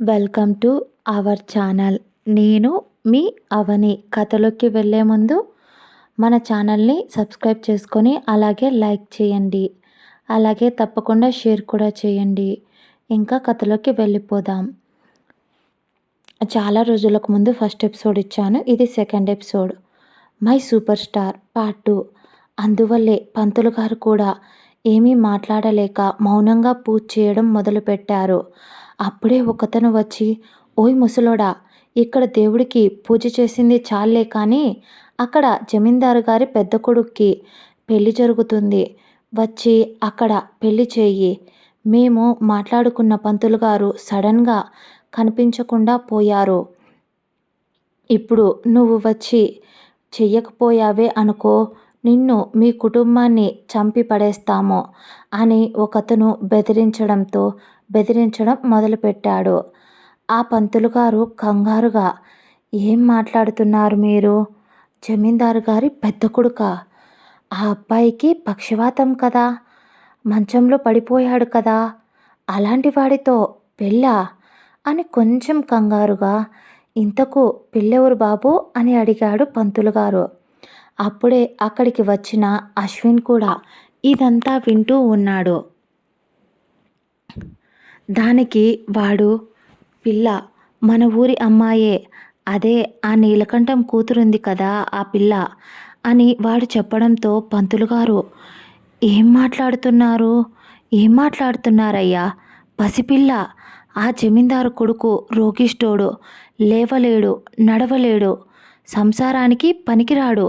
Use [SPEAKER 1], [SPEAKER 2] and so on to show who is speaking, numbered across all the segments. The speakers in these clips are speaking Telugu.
[SPEAKER 1] Welcome to our channel. నేను మీ అవని. కథలోకి వెళ్ళే ముందు మన ఛానల్ని సబ్స్క్రైబ్ చేసుకొని అలాగే లైక్ చేయండి. అలాగే తప్పకుండా షేర్ కూడా చేయండి. ఇంకా కథలోకి వెళ్ళిపోదాం. చాలా రోజులకు ముందు ఫస్ట్ ఎపిసోడ్ ఇచ్చాను. ఇది second episode. My super star part two. అందువల్లే పంతులు గారు కూడా ఏమీ మాట్లాడలేక మౌనంగా పూజ చేయడం మొదలుపెట్టారు. అప్పుడే ఒకతను వచ్చి ఓయ్ ముసలోడా ఇక్కడ దేవుడికి పూజ చేసింది చాలే కానీ అక్కడ జమీందారు గారి పెద్ద కొడుక్కి పెళ్ళి జరుగుతుంది. వచ్చి అక్కడ పెళ్ళి చేయి. మేము మాట్లాడుకున్న పంతులు గారు సడన్గా కనిపించకుండా పోయారు. ఇప్పుడు నువ్వు వచ్చి చెయ్యకపోయావే అనుకో నిన్ను మీ కుటుంబాన్ని చంపి పడేస్తాము అని ఒకతను బెదిరించడంతో బెదిరించడం మొదలుపెట్టాడు. ఆ పంతులు గారు కంగారుగా ఏం మాట్లాడుతున్నారు మీరు? జమీందారు గారి పెద్ద కొడుక. ఆ అబ్బాయికి పక్షవాతం కదా? మంచంలో పడిపోయాడు కదా? అలాంటి వాడితో పెళ్ళా? అని కొంచెం కంగారుగా ఇంతకు పిల్లెవరు బాబు? అని అడిగాడు పంతులు గారు. అప్పుడే అక్కడికి వచ్చిన అశ్విన్ కూడా ఇదంతా వింటూ ఉన్నాడు. దానికి వాడు పిల్ల మన ఊరి అమ్మాయే అదే ఆ నీలకంఠం కూతురుంది కదా ఆ పిల్ల అని వాడు చెప్పడంతో పంతులు గారు ఏం మాట్లాడుతున్నారు? ఏం మాట్లాడుతున్నారయ్యా? పసిపిల్ల ఆ జమీందారు కొడుకు రోగిష్టోడు లేవలేడు నడవలేడు సంసారానికి పనికిరాడు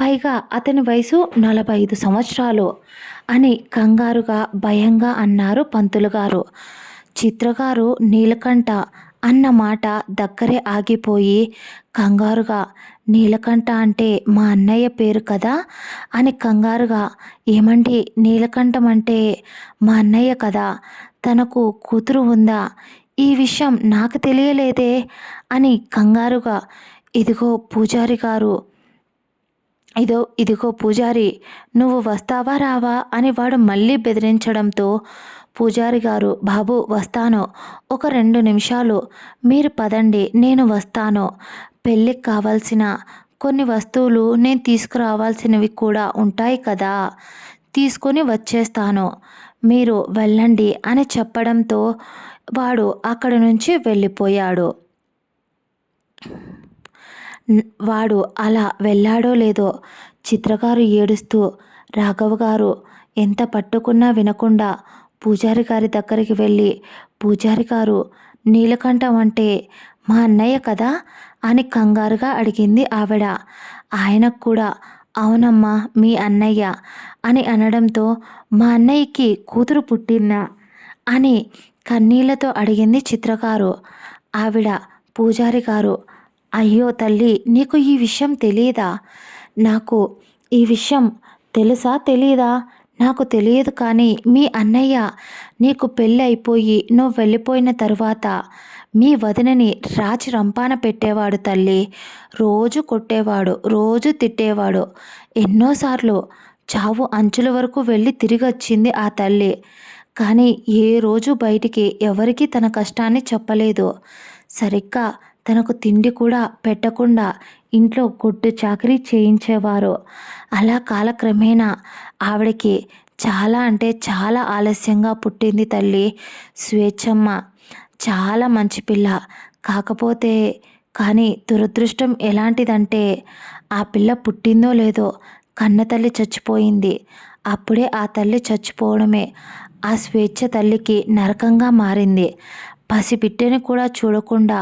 [SPEAKER 1] పైగా అతని వయసు నలభై ఐదు సంవత్సరాలు అని కంగారుగా భయంగా అన్నారు పంతులు గారు చిత్రగారు నీలకంఠ అన్న మాట దగ్గరే ఆగిపోయి కంగారుగా నీలకంఠ అంటే మా అన్నయ్య పేరు కదా? అని కంగారుగా ఏమండి నీలకంఠం అంటే మా అన్నయ్య కదా? తనకు కూతురు ఉందా? ఈ విషయం నాకు తెలియలేదే? అని కంగారుగా ఇదిగో పూజారి గారు ఇదో ఇదిగో పూజారి నువ్వు వస్తావా రావా అని వాడు మళ్ళీ బెదిరించడంతో పూజారి గారు బాబు వస్తాను. ఒక రెండు నిమిషాలు. మీరు పదండి. నేను వస్తాను. పెళ్ళికి కావాల్సిన కొన్ని వస్తువులు నేను తీసుకురావాల్సినవి కూడా ఉంటాయి కదా. తీసుకొని వచ్చేస్తాను. మీరు వెళ్ళండి అని చెప్పడంతో వాడు అక్కడి నుంచి వెళ్ళిపోయాడు. వాడు అలా వెళ్ళాడో లేదో చిత్రగారు ఏడుస్తూ రాఘవ గారు ఎంత పట్టుకున్నా వినకుండా పూజారి గారి దగ్గరికి వెళ్ళి పూజారి గారు నీలకంఠం అంటే మా అన్నయ్య కదా అని కంగారుగా అడిగింది ఆవిడ. ఆయనకు కూడా అవునమ్మా మీ అన్నయ్య అని అనడంతో మా అన్నయ్యకి కూతురు పుట్టిందా అని కన్నీళ్ళతో అడిగింది చిత్రకారు ఆవిడ పూజారి గారు అయ్యో తల్లి నీకు ఈ విషయం తెలియదా నాకు ఈ విషయం తెలుసా తెలీదా? నాకు తెలియదు కానీ మీ అన్నయ్య నీకు పెళ్ళి అయిపోయి నువ్వు వెళ్ళిపోయిన తరువాత మీ వదినని రాచి రంపాన పెట్టేవాడు తల్లి. రోజు కొట్టేవాడు రోజు తిట్టేవాడు. ఎన్నోసార్లు చావు అంచుల వరకు వెళ్ళి తిరిగి వచ్చింది ఆ తల్లి. కానీ ఏ రోజు బయటికి ఎవరికీ తన కష్టాన్ని చెప్పలేదు. సరిగ్గా తనకు తిండి కూడా పెట్టకుండా ఇంట్లో కొట్టు చాకరీ చేయించేవారు. అలా కాలక్రమేణా ఆవిడకి చాలా అంటే చాలా ఆలస్యంగా పుట్టింది తల్లి స్వేచ్ఛమ్మ. చాలా మంచి పిల్ల. కాకపోతే కానీ దురదృష్టం ఎలాంటిదంటే ఆ పిల్ల పుట్టిందో లేదో కన్న తల్లి చచ్చిపోయింది. అప్పుడే ఆ తల్లి చచ్చిపోవడమే ఆ స్వేచ్ఛ తల్లికి నరకంగా మారింది. పసిబిడ్డని కూడా చూడకుండా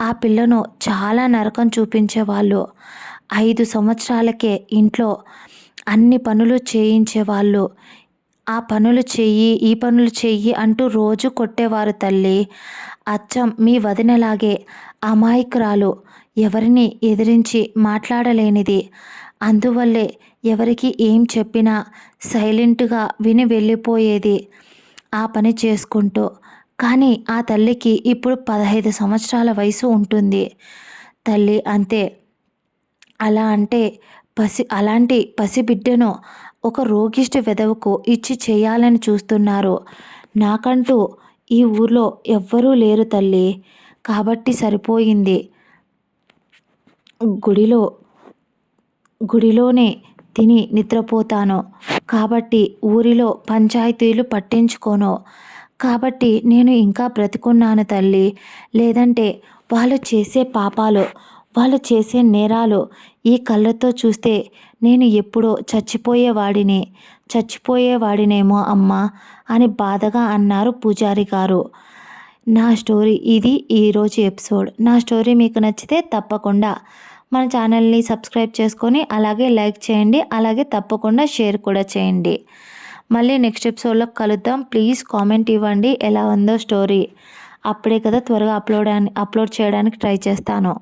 [SPEAKER 1] ఆ పిల్లను చాలా నరకం చూపించేవాళ్ళు ఐదు సంవత్సరాలకే ఇంట్లో అన్ని పనులు చేయించేవాళ్ళు ఆ పనులు చెయ్యి ఈ పనులు చెయ్యి అంటూ రోజు కొట్టేవారు తల్లి. అచ్చం మీ వదినలాగే అమాయకురాలు. ఎవరిని ఎదిరించి మాట్లాడలేనిది. అందువల్లే ఎవరికి ఏం చెప్పినా సైలెంట్గా విని వెళ్ళిపోయేది. ఆ పని చేసుకుంటూ కానీ ఆ తల్లికి ఇప్పుడు పదహైదు సంవత్సరాల వయసు ఉంటుంది. తల్లి అంతే. అలా అంటే పసి అలాంటి పసిబిడ్డను ఒక రోగిష్టి వెధవకు ఇచ్చి చేయాలని చూస్తున్నారు. నాకంటూ ఈ ఊర్లో ఎవ్వరూ లేరు తల్లి. కాబట్టి సరిపోయింది. గుడిలో గుడిలోనే తిని నిద్రపోతాను. కాబట్టి ఊరిలో పంచాయతీలు పట్టించుకోను. కాబట్టి నేను ఇంకా బ్రతికున్నాను తల్లి. లేదంటే వాళ్ళు చేసే పాపాలు వాళ్ళు చేసే నేరాలు ఈ కళ్ళతో చూస్తే నేను ఎప్పుడో చచ్చిపోయేవాడిని. చచ్చిపోయేవాడినేమో అమ్మ అని బాధగా అన్నారు పూజారి గారు. నా స్టోరీ ఇది ఈరోజు ఎపిసోడ్. నా స్టోరీ మీకు నచ్చితే తప్పకుండా మన ఛానల్ని సబ్స్క్రైబ్ చేసుకొని అలాగే లైక్ చేయండి అలాగే తప్పకుండా షేర్ కూడా చేయండి. మళ్ళీ నెక్స్ట్ ఎపిసోడ్లో కలుద్దాం. ప్లీజ్ కామెంట్ ఇవ్వండి. ఎలా ఉందో స్టోరీ అప్పుడే కదా త్వరగా అప్లోడ్ అప్లోడ్ చేయడానికి ట్రై చేస్తాను.